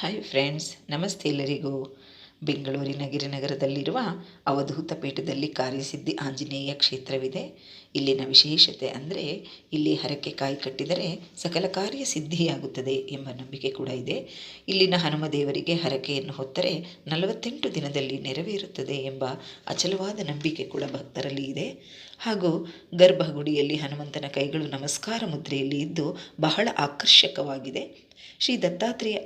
Hi friends ನಮಸ್ತೆ ಎಲ್ಲರಿಗೂ. ಬೆಂಗಳೂರಿನ ಗಿರಿನಗರದಲ್ಲಿರುವ ಅವಧೂತ ಪೀಠದಲ್ಲಿ ಕಾರ್ಯಸಿದ್ಧಿ ಆಂಜನೇಯ ಕ್ಷೇತ್ರವಿದೆ. ಇಲ್ಲಿನ ವಿಶೇಷತೆ ಅಂದರೆ ಇಲ್ಲಿ ಹರಕೆ ಕಾಯಿ ಕಟ್ಟಿದರೆ ಸಕಲ ಕಾರ್ಯ ಸಿದ್ಧಿಯಾಗುತ್ತದೆ ಎಂಬ ನಂಬಿಕೆ ಕೂಡ ಇದೆ. ಇಲ್ಲಿನ ಹನುಮ ದೇವರಿಗೆ ಹರಕೆಯನ್ನು ಹೊತ್ತರೆ ನಲವತ್ತೆಂಟು ದಿನದಲ್ಲಿ ನೆರವೇರುತ್ತದೆ ಎಂಬ ಅಚಲವಾದ ನಂಬಿಕೆ ಕೂಡ ಭಕ್ತರಲ್ಲಿ ಇದೆ. ಹಾಗೂ ಗರ್ಭಗುಡಿಯಲ್ಲಿ ಹನುಮಂತನ ಕೈಗಳು ನಮಸ್ಕಾರ ಮುದ್ರೆಯಲ್ಲಿ ಇದ್ದು ಬಹಳ ಆಕರ್ಷಕವಾಗಿದೆ. ಶ್ರೀ ದತ್ತಾತ್ರೇಯ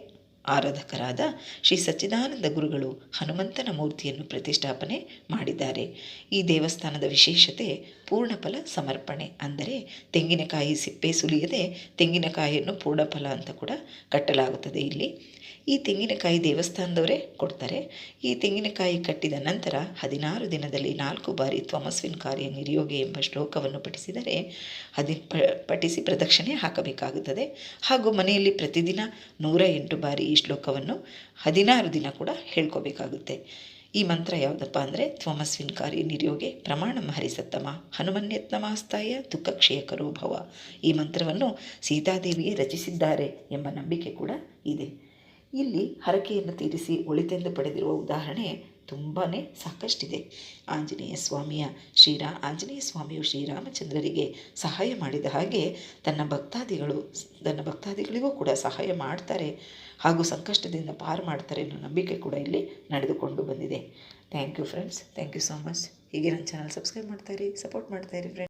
ಆರಾಧಕರಾದ ಶ್ರೀ ಸಚ್ಚಿದಾನಂದ ಗುರುಗಳು ಹನುಮಂತನ ಮೂರ್ತಿಯನ್ನು ಪ್ರತಿಷ್ಠಾಪನೆ ಮಾಡಿದ್ದಾರೆ. ಈ ದೇವಸ್ಥಾನದ ವಿಶೇಷತೆ ಪೂರ್ಣಫಲ ಸಮರ್ಪಣೆ, ಅಂದರೆ ತೆಂಗಿನಕಾಯಿ ಸಿಪ್ಪೆ ಸುಲಿಯದೆ ತೆಂಗಿನಕಾಯಿಯನ್ನು ಪೂರ್ಣಫಲ ಅಂತ ಕೂಡ ಕಟ್ಟಲಾಗುತ್ತದೆ ಇಲ್ಲಿ. ಈ ತೆಂಗಿನಕಾಯಿ ದೇವಸ್ಥಾನದವರೇ ಕೊಡ್ತಾರೆ. ಈ ತೆಂಗಿನಕಾಯಿ ಕಟ್ಟಿದ ನಂತರ ಹದಿನಾರು ದಿನದಲ್ಲಿ ನಾಲ್ಕು ಬಾರಿ ತ್ವಮಸ್ವಿನ್ ಕಾರ್ಯ ನಿರ್ಯೋಗಿ ಎಂಬ ಶ್ಲೋಕವನ್ನು ಪಠಿಸಿದರೆ ಹದಿ ಪಠಿಸಿ ಪ್ರದಕ್ಷಿಣೆ ಹಾಕಬೇಕಾಗುತ್ತದೆ. ಹಾಗೂ ಮನೆಯಲ್ಲಿ ಪ್ರತಿದಿನ ನೂರ ಎಂಟು ಬಾರಿ ಈ ಶ್ಲೋಕವನ್ನು ಹದಿನಾರು ದಿನ ಕೂಡ ಹೇಳ್ಕೋಬೇಕಾಗುತ್ತೆ. ಈ ಮಂತ್ರ ಯಾವುದಪ್ಪ ಅಂದರೆ, ತ್ವಮಸ್ವಿನ್ ಕಾರ್ಯ ನಿರ್ಯೋಗೆ ಪ್ರಮಾಣ ಹರಿಸತ್ತಮ, ಹನುಮನ್ಯತ್ನಮಾಸ್ತಾಯ ದುಃಖಕ್ಷಯಕರೋ ಭವ. ಈ ಮಂತ್ರವನ್ನು ಸೀತಾದೇವಿಯೇ ರಚಿಸಿದ್ದಾರೆ ಎಂಬ ನಂಬಿಕೆ ಕೂಡ ಇದೆ. ಇಲ್ಲಿ ಹರಕೆಯನ್ನು ತೀರಿಸಿ ಒಳಿತೆಂದು ಪಡೆದಿರುವ ಉದಾಹರಣೆ ತುಂಬಾ ಸಾಕಷ್ಟಿದೆ. ಆಂಜನೇಯ ಸ್ವಾಮಿಯ ಶ್ರೀರಾ, ಆಂಜನೇಯ ಸ್ವಾಮಿಯು ಶ್ರೀರಾಮಚಂದ್ರರಿಗೆ ಸಹಾಯ ಮಾಡಿದ ಹಾಗೆ ತನ್ನ ಭಕ್ತಾದಿಗಳು, ತನ್ನ ಭಕ್ತಾದಿಗಳಿಗೂ ಕೂಡ ಸಹಾಯ ಮಾಡ್ತಾರೆ ಹಾಗೂ ಸಂಕಷ್ಟದಿಂದ ಪಾರು ಮಾಡ್ತಾರೆ ಅನ್ನೋ ನಂಬಿಕೆ ಕೂಡ ಇಲ್ಲಿ ನಡೆದುಕೊಂಡು ಬಂದಿದೆ. Thank you friends thank you so much ಹೀಗೆ ನನ್ನ ಚಾನಲ್ ಸಬ್ಸ್ಕ್ರೈಬ್ ಮಾಡ್ತಾಯಿರಿ ಸಪೋರ್ಟ್ ಮಾಡ್ತಾಯಿರಿ ಫ್ರೆಂಡ್ಸ್